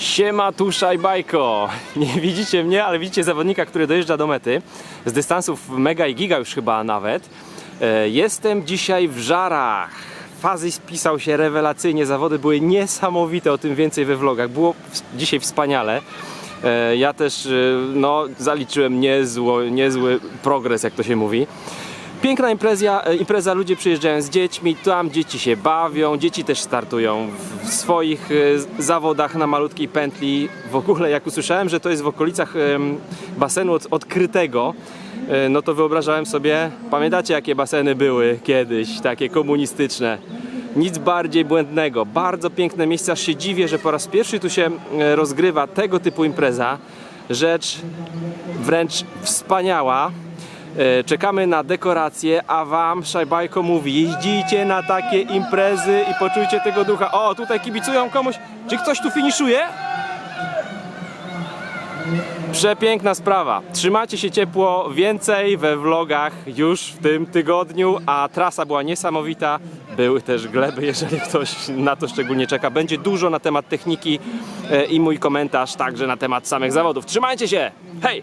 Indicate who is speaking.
Speaker 1: Siema Tusza i Bajko. Nie widzicie mnie, ale widzicie zawodnika, który dojeżdża do mety. Z dystansów mega i giga już chyba nawet. E, Jestem dzisiaj w Żarach. Fazy spisał się rewelacyjnie, zawody były niesamowite, o tym więcej we vlogach. Było dzisiaj wspaniale. E, Ja też e, no, zaliczyłem niezło, niezły progres, jak to się mówi. Piękna impreza, e, impreza, ludzie przyjeżdżają z dziećmi, tam dzieci się bawią, dzieci też startują w- swoich e, zawodach na malutkiej pętli. W ogóle jak usłyszałem, że to jest w okolicach basenu od, odkrytego, e, no to wyobrażałem sobie, pamiętacie jakie baseny były kiedyś, takie komunistyczne. Nic bardziej błędnego, bardzo piękne miejsce, aż się dziwię, że po raz pierwszy tu się rozgrywa tego typu impreza. Rzecz wręcz wspaniała. E, Czekamy na dekoracje, a wam Szajbajko mówi jeździcie na takie imprezy i poczujcie tego ducha. O, tutaj kibicują komuś. Czy ktoś tu finiszuje? Przepiękna sprawa. Trzymajcie się ciepło, więcej we vlogach już w tym tygodniu, a trasa była niesamowita. Były też gleby, jeżeli ktoś na to szczególnie czeka. Będzie dużo na temat techniki e, i mój komentarz także na temat samych zawodów. Trzymajcie się! Hej!